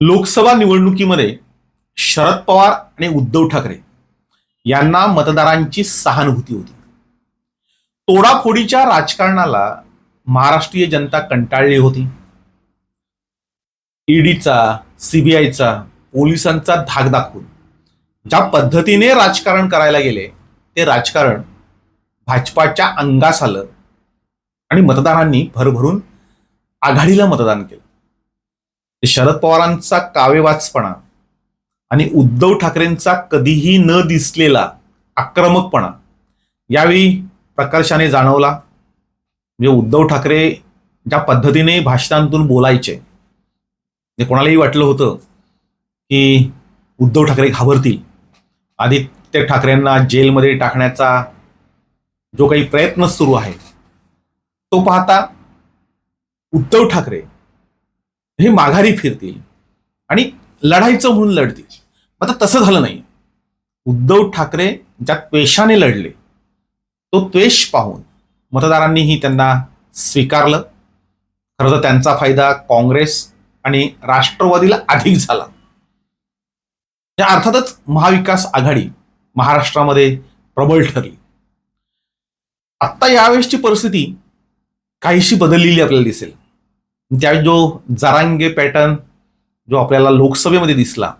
लोकसभा निवडणुकीमध्ये शरद पवार आणि उद्धव ठाकरे यांना मतदारांची सहानुभूती होती. तोडाफोडीच्या राजकारणाला महाराष्ट्रीय जनता कंटाळली होती. ईडीचा सीबीआयचा पोलिसांचा धाक दाखवून ज्या पद्धतीने राजकारण करायला गेले ते राजकारण भाजपाच्या अंगास आलं आणि मतदारांनी भरभरून आघाडीला मतदान केलं. शरद पवारांचा कावेवाचपणा आणि उद्धव ठाकरेंचा कधीही न दिसलेला आक्रमकपणा यावेळी प्रकर्षाने जाणवला. म्हणजे उद्धव ठाकरे ज्या पद्धतीने भाषणांतून बोलायचे म्हणजे कोणालाही वाटलं होतं की उद्धव ठाकरे घाबरतील. आदित्य ठाकरेंना जेलमध्ये टाकण्याचा जो काही प्रयत्न सुरू आहे तो पाहता उद्धव ठाकरे हे माघारी फिरतील. आणि लढायचं म्हणून लढतील. आता तसं झालं नाही. उद्धव ठाकरे ज्या त्वेषाने लढले तो त्वेष पाहून मतदारांनीही त्यांना स्वीकारलं. खरं तर त्यांचा फायदा काँग्रेस आणि राष्ट्रवादीला अधिक झाला. या अर्थातच महाविकास आघाडी महाराष्ट्रामध्ये प्रबळ ठरली. आत्ता यावेळेसची परिस्थिती काहीशी बदललेली आपल्याला दिसेल. त्यावेळी जो जरांगे पॅटर्न जो आपल्याला लोकसभेमध्ये दिसला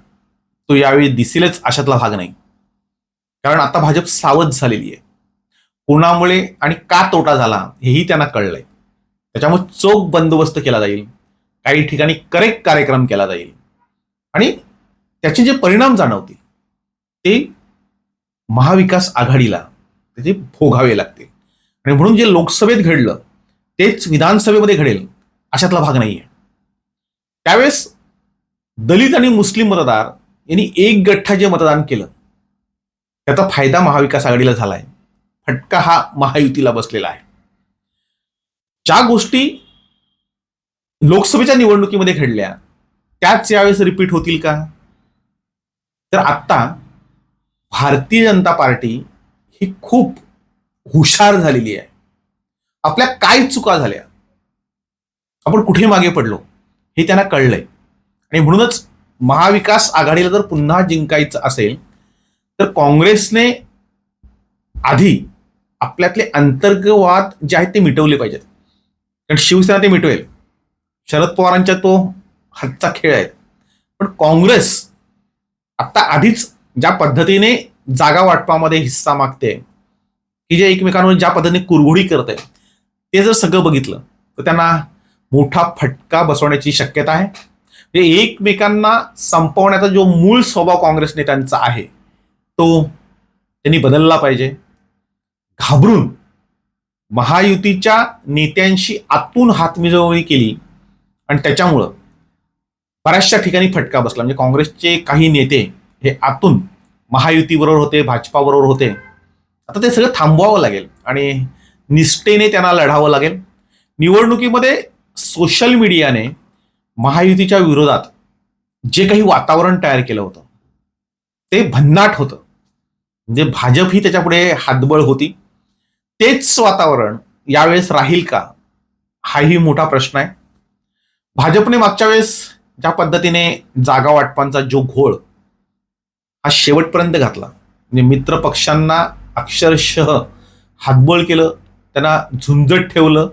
तो यावेळी दिसेलच अशातला भाग नाही. कारण आता भाजप सावध झालेली आहे. कोणामुळे आणि का तोटा झाला हेही त्यांना कळलंय. त्याच्यामुळे चोख बंदोबस्त केला जाईल. काही ठिकाणी करेक्ट कार्यक्रम केला जाईल. आणि त्याचे जे परिणाम जाणवतील ते महाविकास आघाडीला त्याचे भोगावे लागतील. आणि म्हणून जे लोकसभेत घडलं तेच विधानसभेमध्ये घडेल. अशातला भाग नाहीये. त्यावेळेस दलित आणि मुस्लिम मतदार यांनी एक गठ्ठा जे मतदान केलं त्याचा फायदा महाविकास आघाडीला झालाय. फटका हा महायुतीला बसलेला आहे. ज्या गोष्टी लोकसभेच्या निवडणुकीमध्ये घडल्या त्याच यावेळेस रिपीट होतील का? तर आत्ता भारतीय जनता पार्टी ही खूप हुशार झालेली आहे. आपल्या काय चुका झाल्या? आपण कुठे मागे पडलो हे त्यांना कळलंय. आणि म्हणूनच महाविकास आघाडीला जर पुन्हा जिंकायचं असेल तर काँग्रेसने आधी आपल्यातले अंतर्गवाद जे आहेत ते मिटवले पाहिजेत. कारण शिवसेना ते मिटवेल. शरद पवारांच्या तो हातचा खेळ आहे. पण काँग्रेस आता आधीच ज्या पद्धतीने जागा वाटपामध्ये हिस्सा मागते की जे एकमेकांवर ज्या पद्धतीने कुरघोडी करत आहे ते जर सगळं बघितलं तर त्यांना मोठा फटका बसवण्याची शक्यता आहे. म्हणजे एकमेकांना संपवण्याचा जो मूळ स्वभाव काँग्रेस नेत्यांचा आहे तो त्यांनी बदलला पाहिजे. घाबरून महायुतीच्या नेत्यांशी आतून हातमिजवणी केली आणि त्याच्यामुळं बऱ्याचशा ठिकाणी फटका बसला. म्हणजे काँग्रेसचे काही नेते हे आतून महायुतीबरोबर होते भाजपाबरोबर होते. आता ते सगळं थांबवावं लागेल आणि निष्ठेने त्यांना लढावं लागेल. निवडणुकीमध्ये सोशल मीडियाने महायुतीच्या विरोधात जे काही वातावरण तयार केलं होतं ते भन्नाट होतं. म्हणजे भाजप ही त्याच्यापुढे हातबळ होती. तेच वातावरण यावेळेस राहील का हाही मोठा प्रश्न आहे. भाजपने मागच्या वेळेस ज्या पद्धतीने जागा वाटपांचा जो घोळ हा शेवटपर्यंत घातला. म्हणजे मित्र पक्षांना अक्षरशः हातबळ केलं त्यांना झुंजत ठेवलं.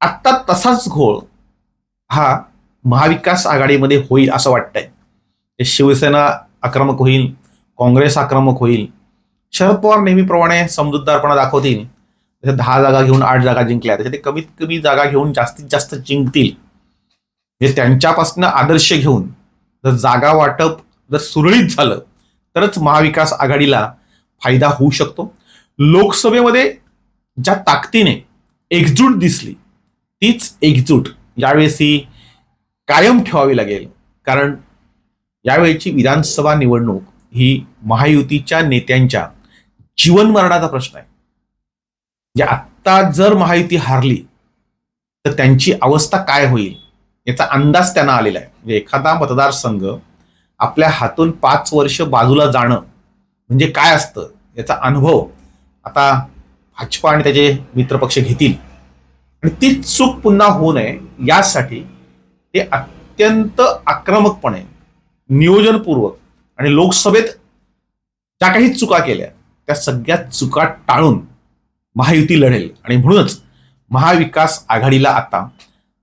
आत्ता तसाच घोळ हा महाविकास आघाडीमध्ये होईल असं वाटतंय. ते शिवसेना आक्रमक होईल काँग्रेस आक्रमक होईल शरद पवार नेहमीप्रमाणे समजूतदारपणा दाखवतील जसे दहा जागा घेऊन आठ जागा जिंकल्या त्याच्यात ते कमीत कमी जागा घेऊन जास्तीत जास्त जिंकतील. हे त्यांच्यापासून आदर्श घेऊन जर जागा वाटप जर सुरळीत झालं तरच महाविकास आघाडीला फायदा होऊ शकतो. लोकसभेमध्ये ज्या ताकदीने एकजूट दिसली तीच एकजूट यावेळेस ही कायम ठेवावी लागेल. कारण यावेळची विधानसभा निवडणूक ही महायुतीच्या नेत्यांच्या जीवन मरणाचा प्रश्न आहे. जे आत्ता जर महायुती हारली तर त्यांची अवस्था काय होईल याचा अंदाज त्यांना आलेला आहे. म्हणजे एखादा मतदारसंघ आपल्या हातून पाच वर्ष बाजूला जाणं म्हणजे काय असतं याचा अनुभव आता भाजपा आणि त्याचे मित्रपक्ष घेतील. आणि तीच चूक पुन्हा होऊ नये यासाठी ते अत्यंत आक्रमकपणे नियोजनपूर्वक आणि लोकसभेत ज्या काही चुका केल्या त्या सगळ्या चुका टाळून महायुती लढेल. आणि म्हणूनच महाविकास आघाडीला आता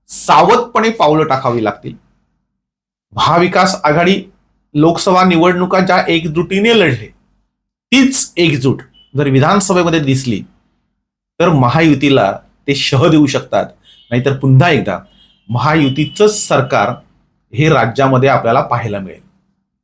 सावधपणे पावलं टाकावी लागतील. महाविकास आघाडी लोकसभा निवडणुका ज्या एकजुटीने लढले तीच एकजूट जर विधानसभेमध्ये दिसली तर महायुतीला ते शह देऊ शकतात. नाहीतर पुन्हा एकदा महायुतीचंच सरकार हे राज्यामध्ये आपल्याला पाहायला मिळेल.